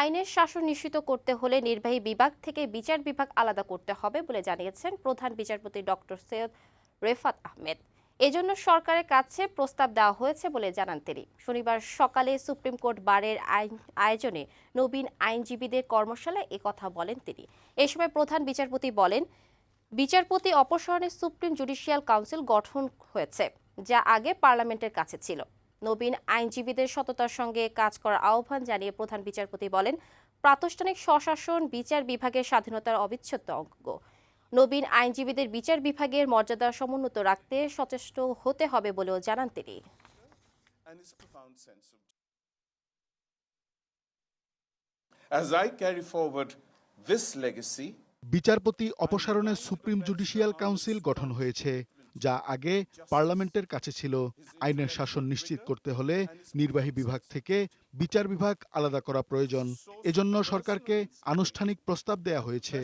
আইনের শাসন নিশ্চিত করতে হলে নির্বাহী বিভাগ থেকে বিচার বিভাগ আলাদা করতে হবে বলে জানিয়েছেন প্রধান বিচারপতি ডক্টর সৈয়দ রেফাত আহমেদ। এজন্য সরকারের কাছে প্রস্তাব দেওয়া হয়েছে বলে জানান তিনি। শনিবার সকালে সুপ্রিম কোর্ট বারের আইন আয়োজনে নবীন আইনজীবীদের কর্মশালায় কথা বলেন তিনি। এ সময় প্রধান বিচারপতি বলেন, বিচারপতি অপসারণে সুপ্রিম জুডিশিয়াল কাউন্সিল গঠন হয়েছে, যা আগে পার্লামেন্টের কাছে ছিল। নবীন আইনজীবীদের সততার সঙ্গে কাজ করার আহ্বান জানিয়ে প্রধান বিচারপতি বলেন প্রাতিষ্ঠানিক স্বশাসন বিচার বিভাগের স্বাধীনতার অবিচ্ছেদ্য অঙ্গ। নবীন আইনজীবীদের বিচার বিভাগের মর্যাদা সমুন্নত রাখতে সচেষ্ট হতে হবে বলেও জানান তিনি। And his profound sense of As I carry forward this legacy, বিচারপতি অপসারণে সুপ্রিম জুডিশিয়াল কাউন্সিল গঠন হয়েছে। যা আগে পার্লামেন্টের কাছে ছিল। আইনের শাসন নিশ্চিত করতে হলে নির্বাহী বিভাগ থেকে বিচার বিভাগ আলাদা করা প্রয়োজন। এজন্য সরকারকে আনুষ্ঠানিক প্রস্তাব দেয়া হয়েছে।